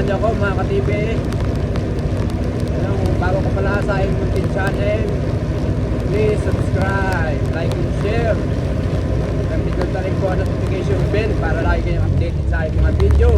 Samahan niyo mga ka-TV. Bago ka pala sa aking muntin channel, please subscribe, like and share. And pindutin na rin po ang notification bell para lagi kayong updated sa aking mga video.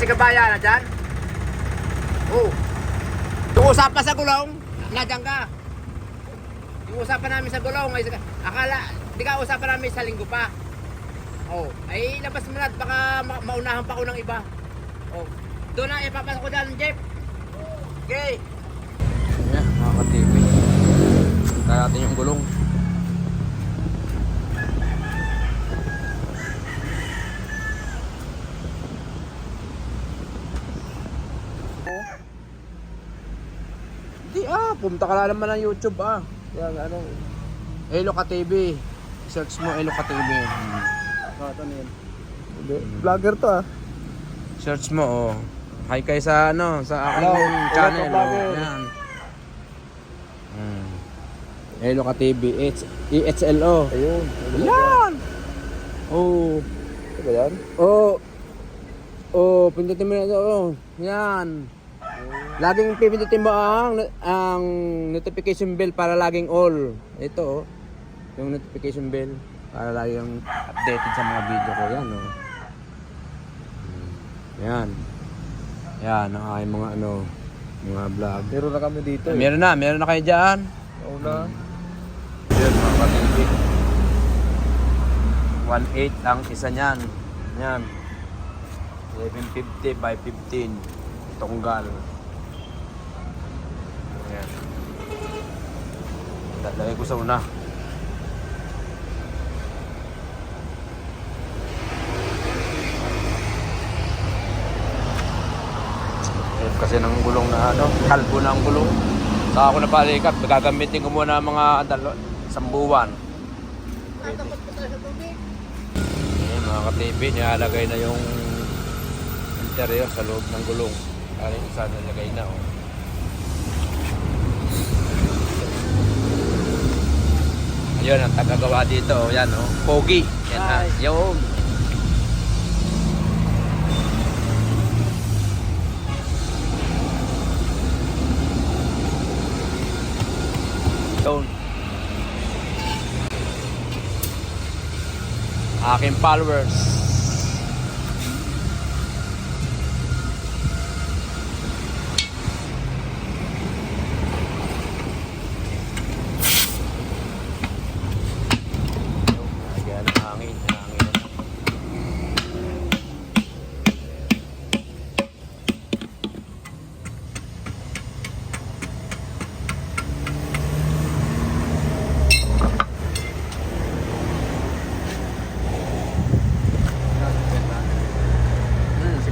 Si kabayan, nandyan? Oh. Yung usapan sa gulong, nadyan ka. Yung usapan namin sa gulong, ay, akala, di ka usapan namin sa linggo pa. Oh, ay labas mo na baka ma- maunahan pa ko ng iba. Oh, doon na ipapasok ko dyan, Jeff. Okay. Yeah, mga ka-TV. Punta natin yung gulong. Di ah, pumunta ka lang naman ng YouTube ah. Yan, ano. Eloka TV. Search mo Eloka TV. Hmm. Bata na yan. Vlogger to ah. Search mo oh. Hi kay sa ano, sa aking Hello, channel. Oh. Yan. Hmm. Eloka TV. It's EHLO. Ayun. Yan! Oh. Ito ba yan? Oh. Oh, pindutin mo na ito. Oh. Yan. Laging pipindutin mo ang, ang notification bell para laging all. Ito oh. Yung notification bell para laging updated sa mga video ko. Yan oh. Yan. Yan ang aking mga ano, mga vlog. Meron na kami dito eh. Meron na, meron na kayo dyan. Una. Yun mga kapatid. 1.8 ang isa niyan. Yan. 11.50 by 15. Tunggal. Yan. Lalagay ko sa una. Ayun kasi ng gulong na ano, kalbo na ang gulong. Saka ako napalikat, gagamitin ko muna mga dalo, sambuwan. Ayun, mga ka-TV, nilalagay na yung interior sa loob ng gulong. Kaya yung isa nalagay na. Oh. Ayun, ang tagagawa dito. Oh. Yan, oh. Pogi. Yan, ha. Yung. Yun. Aking followers.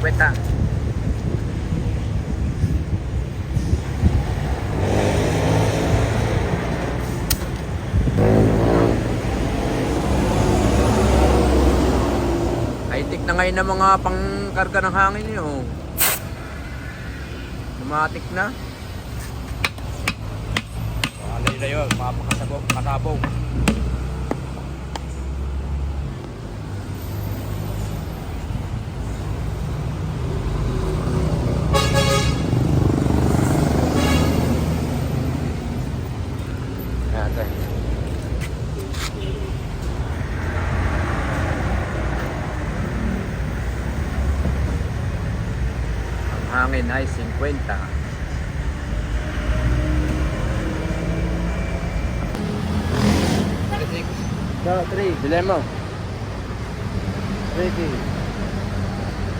Wait lang. High-tech na ngayon ng mga pangkarga ng hangin niyo. Oh. Na. Alay na yun, mapakasabog, kasabog. Hangin ay 50. Na, 3. Bilhin mo. Ready.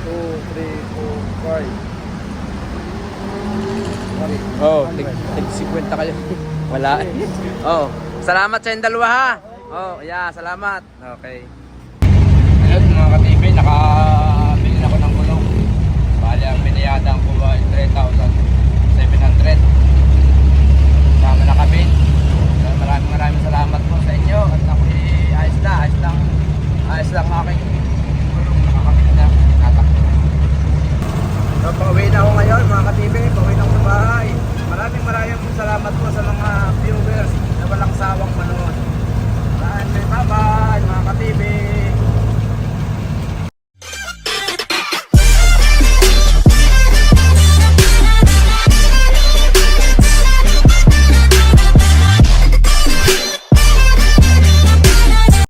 2, 3, 4, 5. Oh, tig, tig 50 kayo. Wala. oh, salamat sa dalawa ha. Oh, yeah, salamat. Okay. Ayun mga yata ang kuha 3,700 sama na kami. So, maraming maraming salamat po sa inyo. At ako eh, ayos na ayos lang ayos lang aking